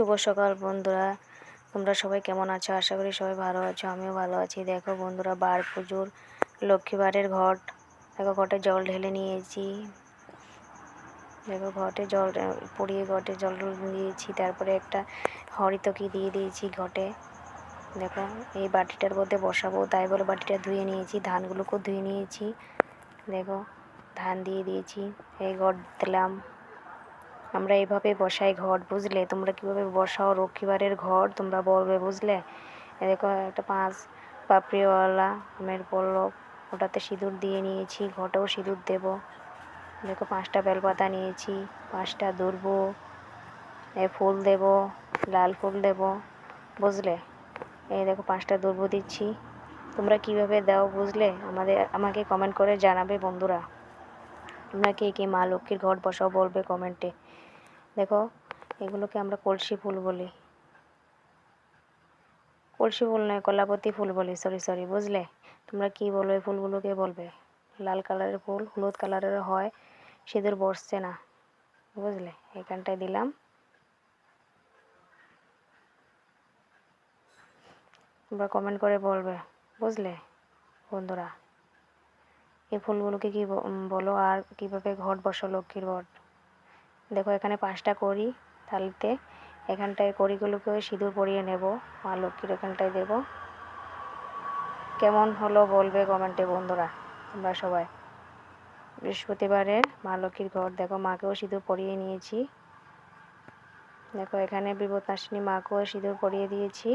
শুভ সকাল বন্ধুরা। তোমরা সবাই কেমন আছো? আশা করি সবাই ভালো আছো, আমিও ভালো আছি। দেখো বন্ধুরা, বার পুজোর লক্ষ্মীবারের ঘট। দেখো ঘটে জল ঢেলে নিয়েছি। দেখো ঘটে জল পড়িয়ে ঘটে জল দিয়েছি। তারপরে একটা হরিতকি দিয়ে দিয়েছি ঘটে। দেখো, এই বাটিটার মধ্যে বসাবো, তাই বলে বাটিটা ধুয়ে নিয়েছি, ধানগুলোকেও ধুয়ে নিয়েছি। দেখো, ধান দিয়ে দিয়েছি, এই ঘট দিলাম। আমরা এইভাবে বসাই ঘট বুঝলে? তোমরা কীভাবে বসাও রক্ষীবারের ঘর? তোমরা বলবে, বুঝলে? দেখো, একটা পাঁচ পাপড়িওয়ালা আমের পল্লব, ওটাতে সিঁদুর দিয়ে নিয়েছি, ঘটেও সিঁদুর দেব। দেখো, পাঁচটা বেলপাতা নিয়েছি, পাঁচটা দুর্ব, এ ফুল দেব, লাল ফুল দেব, বুঝলে? এই দেখো, পাঁচটা দুর্ব দিচ্ছি। তোমরা কীভাবে দাও, বুঝলে? আমাদের, আমাকে কমেন্ট করে জানাবে বন্ধুরা। তোমরা কে কে মা লক্ষ্মীর ঘট বসাও বলবে কমেন্টে। দেখো, এগুলোকে আমরা কলসি ফুল বলি। কলসি ফুল নয়, কলাপতি ফুল বলি সরি সরি বুঝলে? তোমরা কি বলো, এই ফুলগুলোকে বলবে? লাল কালারের ফুল, হলুদ কালারের হয়, সিঁদুর বসছে না, বুঝলে? এখানটায় দিলাম। তোমরা কমেন্ট করে বলবে, বুঝলে, বন্ধুরা? এই ফুলগুলোকে কি বলো আর কীভাবে ঘট বসো লক্ষ্মীর ঘট দেখো, এখানে পাঁচটা করি থালিতে, এখানটায় কড়িগুলোকে সিঁদুর পরিয়ে নেব। মা লক্ষ্মীর এখানটায় দেব। কেমন হলো বলবে কমেন্টে বন্ধুরা, তোমরা সবাই। বৃহস্পতিবারের মা লক্ষ্মীর ঘর দেখো, মাকেও সিঁদুর পরিয়ে নিয়েছি। দেখো, এখানে বিপদনাশিনী মাকেও সিঁদুর পরিয়ে দিয়েছি।